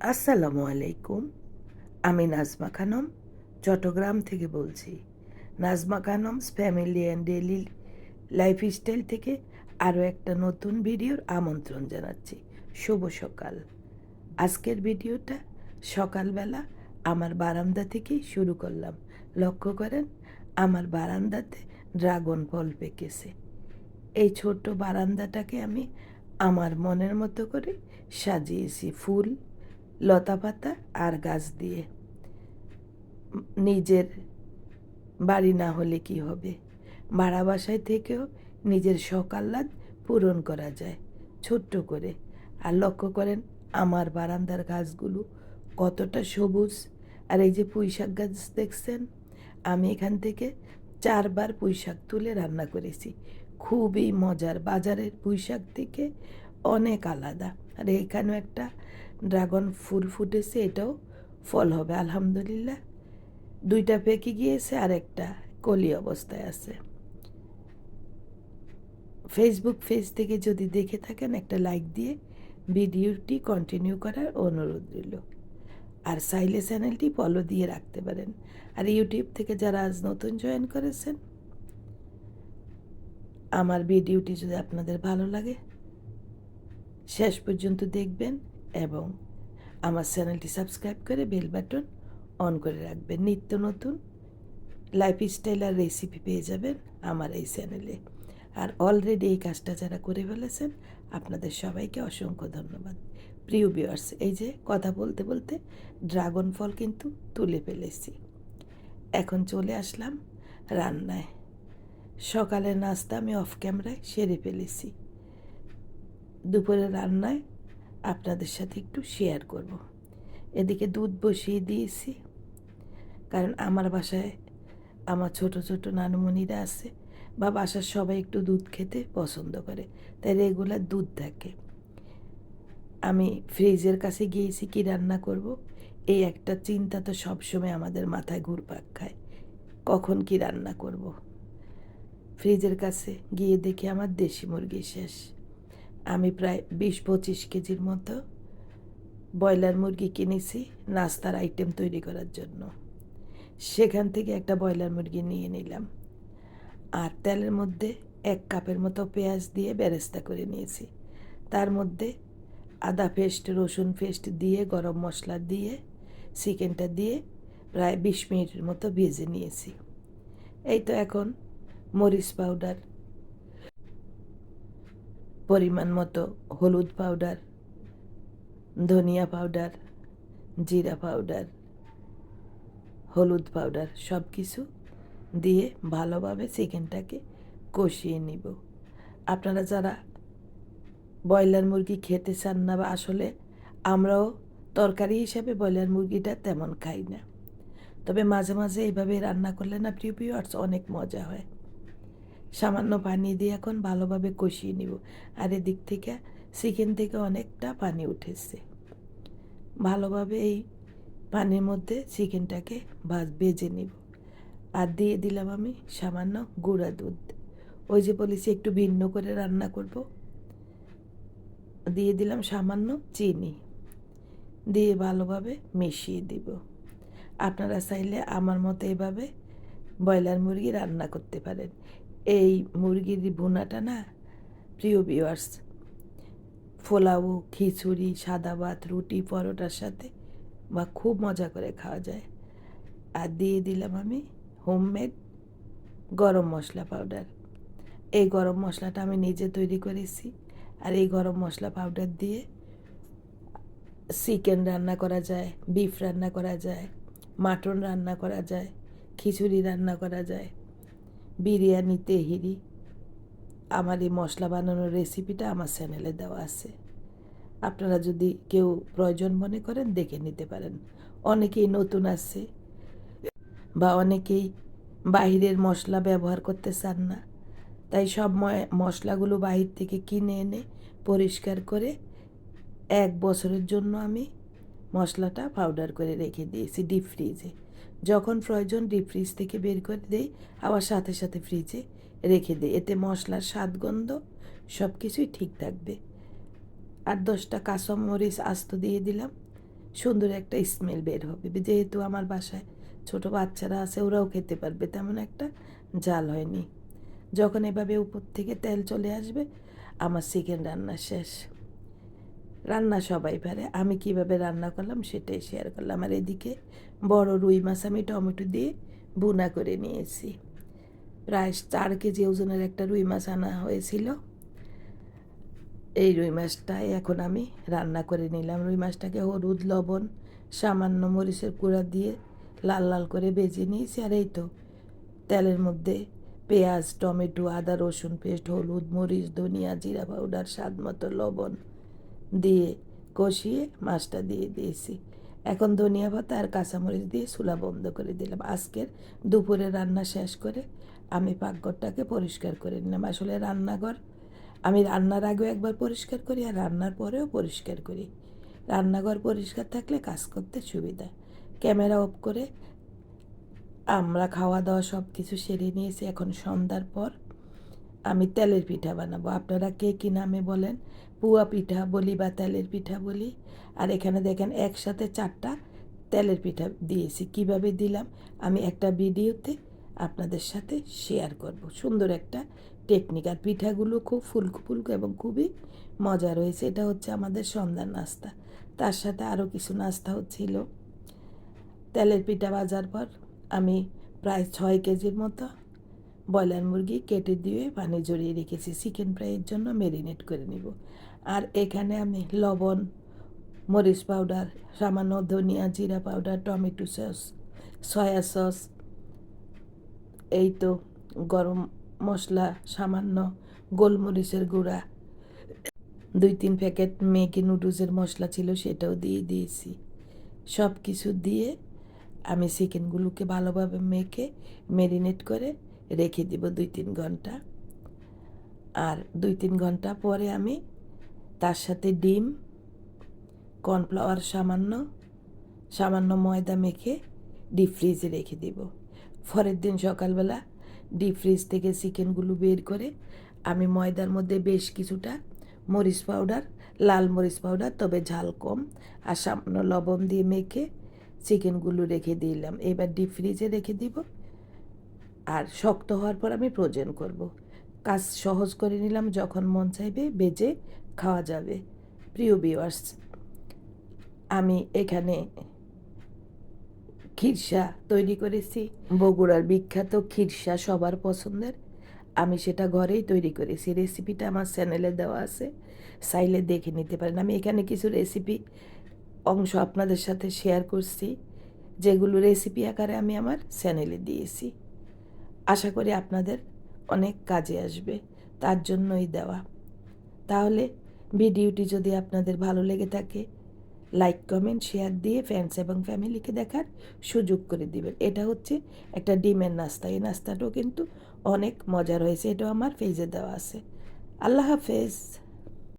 আসসালামু আলাইকুম। আমি নাজমা খানম, চট্টগ্রাম থেকে বলছি। Najma Khanam's family and daily lifestyle থেকে আরও একটা নতুন ভিডিওর আমন্ত্রণ জানাচ্ছি। শুভ সকাল। আজকের ভিডিওটা সকালবেলা আমার বারান্দা থেকেই শুরু করলাম। লক্ষ্য করেন, আমার বারান্দাতে ড্রাগন ফল পেকেছে। এই ছোট্ট বারান্দাটাকে আমি আমার মনের মতো করে সাজিয়েছি ফুল লতা পাতা আর গাছ দিয়ে। নিজের বাড়ি না হলে কি হবে? ভাড়া বাসায় থেকেও নিজের সকাল্লাদ পূরণ করা যায়, ছোট্ট করে। আর লক্ষ্য করেন, আমার বারান্দার গাছগুলো কতটা সবুজ। আর এই যে পুঁই শাক গাছ দেখছেন, আমি এখান থেকে চারবার পুঁই শাক তুলে রান্না করেছি। খুবই মজার। বাজারের পুঁই শাক থেকে অনেক আলাদা। আর এখানেও একটা ড্রাগন ফুল ফুটেছে, এটাও ফল হবে, আলহামদুলিল্লাহ। দুইটা পেকে গিয়েছে আর একটা কলি অবস্থায় আছে। ফেসবুক পেজ থেকে যদি দেখে থাকেন, একটা লাইক দিয়ে ভিডিওটি কন্টিনিউ করার অনুরোধ রইল। আর সাইলে চ্যানেলটি ফলো দিয়ে রাখতে পারেন। আর ইউটিউব থেকে যারা আজ নতুন জয়েন করেছেন, আমার ভিডিওটি যদি আপনাদের ভালো লাগে, শেষ পর্যন্ত দেখবেন। এবং আমার চ্যানেলটি সাবস্ক্রাইব করে বেল বাটন অন করে রাখবেন। নিত্য নতুন লাইফস্টাইল আর রেসিপি পেয়ে যাবেন আমার এই চ্যানেলে। আর অলরেডি এই কাজটা যারা করে ফেলেছেন, আপনাদের সবাইকে অসংখ্য ধন্যবাদ। প্রিয় ভিউয়ার্স এই যে কথা বলতে বলতে ড্রাগন ফল কিন্তু তুলে ফেলেছি। এখন চলে আসলাম রান্নায়। সকালের নাস্তা আমি অফ ক্যামেরায় সেরে ফেলেছি। দুপুরে রান্নায় আপনাদের সাথে একটু শেয়ার করব। এদিকে দুধ বসিয়ে দিয়েছি, কারণ আমার বাসায় আমার ছোট ছোট নানুমণিরা আছে, বা বাসার সবাই একটু দুধ খেতে পছন্দ করে, তাই রেগুলার দুধ থাকে। আমি ফ্রিজের কাছে গিয়েছি, কি রান্না করব? এই একটা চিন্তা তো সবসময় আমাদের মাথায় ঘুরপাক খায়, কখন কি রান্না করব? ফ্রিজের কাছে গিয়ে দেখি আমার দেশি মুরগি শেষ। আমি প্রায় বিশ পঁচিশ কেজির মতো ব্রয়লার মুরগি কিনেছি নাস্তার আইটেম তৈরি করার জন্য। সেখান থেকে একটা ব্রয়লার মুরগি নিয়ে নিলাম। আর তেলের মধ্যে এক কাপের মতো পেঁয়াজ দিয়ে বেরেস্তা করে নিয়েছি। তার মধ্যে আদা পেস্ট, রসুন পেস্ট দিয়ে, গরম মশলা দিয়ে, চিকেনটা দিয়ে প্রায় বিশ মিনিটের মতো ভেজে নিয়েছি। এই তো এখন মরিচ পাউডার পরিমাণ মতো হলুদ পাউডার ধনিয়া পাউডার জিরা পাউডার হলুদ পাউডার সব কিছু দিয়ে ভালোভাবে চিকেনটাকে কষিয়ে নিব। আপনারা যারা ব্রয়লার মুরগি খেতে চান না বা আসলে আমরাও তরকারি হিসাবে ব্রয়লার মুরগিটা তেমন খাই না। তবে মাঝে মাঝে এইভাবে রান্না করলে না প্রিয় প্রিয় অনেক মজা হয়। সামান্য পানি দিয়ে এখন ভালোভাবে কষিয়ে নিব। আর এদিক থেকে চিকেন থেকে অনেকটা পানি উঠেছে। ভালোভাবে এই পানির মধ্যে চিকেনটাকে বেজে নিব। আর দিয়ে দিলাম আমি সামান্য গুঁড়া দুধ। ওই যে বলেছি, একটু ভিন্ন করে রান্না করব। দিয়ে দিলাম সামান্য চিনি। দিয়ে ভালোভাবে মিশিয়ে দিব। আপনারা চাইলে আমার মতো এভাবে ব্রয়লার মুরগি রান্না করতে পারেন। এই মুরগির ভুনাটা না প্রিয় বিওয়ার্স পোলাও, খিচুড়ি, সাদা ভাত, রুটি, পরোটার সাথে বা খুব মজা করে খাওয়া যায়। আর দিয়ে দিলাম আমি হোমমেড গরম মশলা পাউডার এই গরম মশলাটা আমি নিজে তৈরি করেছি আর এই গরম মশলা পাউডার দিয়ে চিকেন রান্না করা যায় বিফ রান্না করা যায় মাটন রান্না করা যায়, খিচুড়ি রান্না করা যায়। বিরিয়ানি, তেহিরি, আমার এই মশলা বানানোর রেসিপিটা আমার চ্যানেলে দেওয়া আছে। আপনারা যদি কেউ প্রয়োজন মনে করেন, দেখে নিতে পারেন। অনেকেই নতুন আছে বা অনেকেই বাহিরের মশলা ব্যবহার করতে চান না। তাই সব মশলাগুলো বাহির থেকে কিনে এনে পরিষ্কার করে এক বছরের জন্য আমি মশলাটা পাউডার করে রেখে দিয়েছি ডিপ ফ্রিজে যখন প্রয়োজন ডিপ ফ্রিজ থেকে বের করে দিই, আবার সাথে সাথে ফ্রিজে রেখে দিই। এতে মশলার স্বাদ, গন্ধ সব কিছুই ঠিক থাকবে। আর দশটা কাঁচামরিচ আস্ত দিয়ে দিলাম। সুন্দর একটা স্মেল বের হবে। যেহেতু আমার বাসায় ছোট বাচ্চারা আছে, ওরাও খেতে পারবে। তেমন একটা জাল হয়নি। যখন এভাবে উপর থেকে তেল চলে আসবে, আমার চিকেন রান্না শেষ। রান্না সবাই পারে। আমি কীভাবে রান্না করলাম সেটাই শেয়ার করলাম। আর এদিকে বড় রুই মাছ আমি টমেটো দিয়ে বুনা করে নিয়েছি। প্রায় চার কেজি ওজনের একটা রুই মাছ আনা হয়েছিল। এই রুই মাছটাই এখন আমি রান্না করে নিলাম। রুই মাছটাকে হলুদ, লবণ, সামান্য মরিচের কুড়া দিয়ে লাল লাল করে ভেজে নিয়েছি। আর এই তো তেলের মধ্যে পেঁয়াজ, টমেটো, আদা, রসুন পেস্ট, হলুদ, মরিচ, ধনিয়া, জিরা পাউডার, স্বাদ মতো লবণ দিয়ে কষিয়ে মাছটা দিয়ে দিয়েছি। এখন ধনিয়া পাতা আর কাঁচামরিচ দিয়ে চুলা বন্ধ করে দিলাম। আজকের দুপুরে রান্না শেষ করে আমি পাকঘরটাকে পরিষ্কার করে নিলাম। আসলে রান্নাঘর, আমি রান্নার আগেও একবার পরিষ্কার করি আর রান্নার পরেও পরিষ্কার করি। রান্নাঘর পরিষ্কার থাকলে কাজ করতে সুবিধা। ক্যামেরা অফ করে আমরা খাওয়া দাওয়া সব কিছু সেরে নিয়েছি। এখন সন্ধ্যার পর আমি তেলের পিঠা বানাবো। আপনারা কে কী নামে বলেন? পুয়া পিঠা বলি বা তেলের পিঠা বলি। আর এখানে দেখেন একসাথে চারটা তেলের পিঠা দিয়েছি। কীভাবে দিলাম? আমি একটা ভিডিওতে আপনাদের সাথে শেয়ার করব। সুন্দর একটা টেকনিক। আর পিঠাগুলো খুব ফুলকো ফুলকো এবং খুবই মজা রয়েছে। এটা হচ্ছে আমাদের সন্ধ্যার নাস্তা। তার সাথে আরও কিছু নাস্তা হচ্ছিল। তেলের পিঠা ভাজার পর আমি প্রায় ছয় কেজির মতো ব্রয়লার মুরগি কেটে দিয়ে পানি জড়িয়ে রেখেছি। চিকেন ফ্রাইয়ের জন্য ম্যারিনেট করে নিব। আর এখানে আমি লবণ, মরিচ পাউডার সামান্য ধনিয়া জিরা powder tomato sauce soya sauce এই তো গরম মশলা, সামান্য গোলমরিচের গুঁড়া, দুই তিন প্যাকেট ম্যাগি নুডলসের মশলা ছিল সেটাও দিয়ে দিয়েছি। সব কিছু দিয়ে আমি চিকেনগুলোকে ভালোভাবে মেখে ম্যারিনেট করে রেখে দিব দুই তিন ঘণ্টা। আর দুই তিন ঘণ্টা পরে আমি তার সাথে ডিম, কর্নফ্লাওয়ার সামান্য সামান্য ময়দা মেখে ডিপ ফ্রিজে রেখে দিব। পরের দিন সকালবেলা ডিপ ফ্রিজ থেকে চিকেনগুলো বের করে আমি ময়দার মধ্যে বেশ কিছুটা মরিচ পাউডার লাল মরিচ পাউডার তবে ঝাল কম, আর সামান্য লবণ দিয়ে মেখে চিকেনগুলো রেখে দিলাম। এবার ডিপ ফ্রিজে রেখে দিব। আর শক্ত হওয়ার পর আমি প্রোজেন করব। কাজ সহজ করে নিলাম যখন মন চাইবে, বেজে খাওয়া যাবে। প্রিয় বিওয়ার্স আমি এখানে খিরসা তৈরি করেছি। বগুড়ার বিখ্যাত খিরসা সবার পছন্দের। আমি সেটা ঘরেই তৈরি করেছি। রেসিপিটা আমার চ্যানেলে দেওয়া আছে। চাইলে দেখে নিতে পারেন। আমি এখানে কিছু রেসিপি অংশ আপনাদের সাথে শেয়ার করছি, যেগুলো রেসিপি আকারে আমি আমার চ্যানেলে দিয়েছি। আশা করি আপনাদের অনেক কাজে আসবে, তার জন্যই দেওয়া। তাহলে ভিডিওটি যদি আপনাদের ভালো লেগে থাকে, লাইক, কমেন্ট, শেয়ার দিয়ে ফ্রেন্ডস এবং ফ্যামিলিকে দেখার সুযোগ করে দিবেন। এটা হচ্ছে একটা ডিমের নাস্তা। এই নাস্তাটাও কিন্তু অনেক মজার হয়েছে। এটাও আমার ফেজে দেওয়া আছে। আল্লাহ হাফেজ।